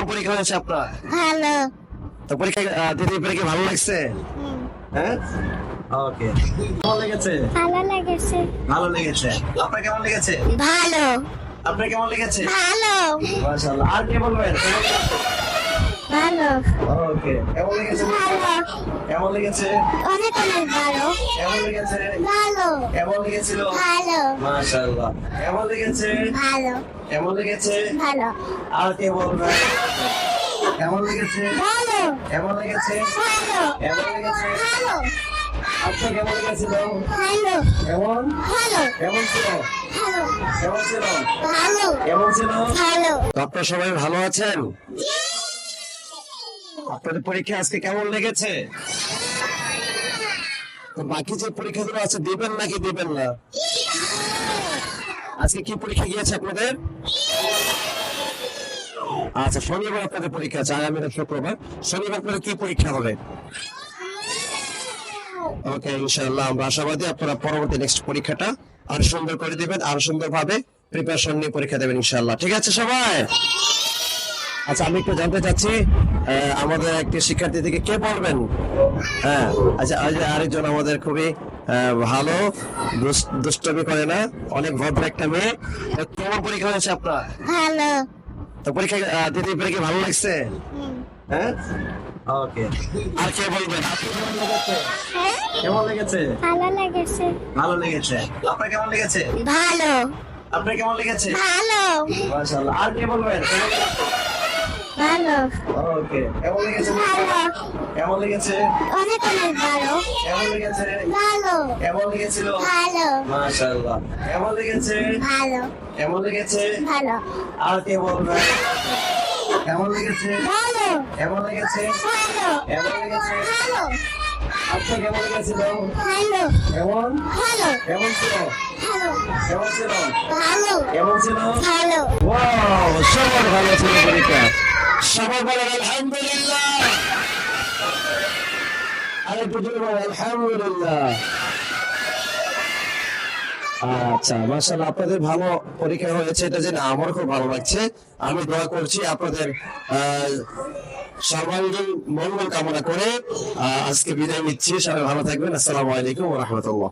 কেমন পরীক্ষা হয়েছে আপনার? ভালো। তো পরীক্ষা দিতে কি ভালো লাগছে? হ্যাঁ? ওকে। ভালো লেগেছে? ভালো লেগেছে। ভালো লেগেছে। আপনার কেমন লেগেছে? ভালো। আপনার কেমন লেগেছে? ভালো। মাশাআল্লাহ। আর কে বলবেন? ভালো। ওকে কেমন লেগেছে? ভালো। কেমন লেগেছে? অনেক অনেক ভালো। কেমন লেগেছে? ভালো। কেমন লেগেছিল? ভালো। মাশাআল্লাহ। কেমন লেগেছে? ভালো। কেমন লেগেছে? ভালো। আর কে বলবেন কেমন লেগেছে? ভালো। কেমন লেগেছে? ভালো। কেমন লেগেছে? ভালো। আপনার কেমন লেগেছিল ভালো। কেমন? ভালো। কেমন ছিল? ভালো। কেমন ছিল? ভালো। কেমন ছিল? ভালো। আপনারা সবাই ভালো আছেন? আপনাদের পরীক্ষা আজকে কেমন লেগেছে? বাকি যে পরীক্ষাগুলো আছে, দিবেন নাকি দিবেন না? আজকে কি পরীক্ষা গিয়েছে আপনাদের? আচ্ছা শনিবার আপনাদের পরীক্ষা আছে আগামী শুক্রবার। শনিবার আপনাদের কি পরীক্ষা হবে? ওকে, ইনশাআল্লাহ, আমরা আশাবাদী আপনারা পরবর্তী নেক্সট পরীক্ষাটা আরও সুন্দর করে দিবেন, আরও সুন্দর ভাবে প্রিপারেশন নিয়ে পরীক্ষা দেবেন, ইনশাআল্লাহ। ঠিক আছে, সবাই? আচ্ছা আমি একটু জানতে চাচ্ছি আমাদের একটি শিক্ষার্থী থেকে কে পড়বেন? হ্যাঁ আচ্ছা আজ আরেকজন আমাদের খুবই ভালো দুষ্টমি করে না অনেক ভদ্র একটা মেয়ে। কেমন পরীক্ষা হয়েছে আপনার? ভালো। তো পরীক্ষা আহ, দিতে পেরে কি ভালো লাগছে? হ্যাঁ? ওকে। আর কে বলবেন? লেগেছে কেমন লেগেছে? ভালো লেগেছে। ভালো লেগেছে। আপনার কেমন লেগেছে? ভালো। আপনার কেমন লেগেছে? ভালো। মাশাআল্লাহ। আর কে বলবেন? ভালো। ওকে কেমন লেগেছে? ভালো। কেমন লেগেছে? অনেক অনেক ভালো। কেমন লেগেছে? ভালো। কেমন লেগেছিল? ভালো। মাশাআল্লাহ। কেমন লেগেছে? ভালো। কেমন লেগেছে? ভালো। আর কে বলবেন কেমন লেগেছে? ভালো। কেমন লেগেছে? ভালো। কেমন লেগেছে? ভালো। আপনার কেমন লেগেছিল ভালো। কেমন? ভালো। কেমন ছিল? ভালো। কেমন ছিল? ভালো। কেমন ছিল? ভালো। ওয়াও সবার ভালো ছিল পরীক্ষা। সবার বলেন আলহামদুলিল্লাহ। আচ্ছা মাশাআল্লাহ, আপনাদের ভালো পরীক্ষা হয়েছে, এটা জেনে আমার খুব ভালো লাগছে। আমি দোয়া করছি আপনাদের সর্বাঙ্গীন মঙ্গল কামনা করে আজকে বিদায় নিচ্ছি। সবাই ভালো থাকবেন। আসসালামু আলাইকুম রাহমাতুল্লাহ।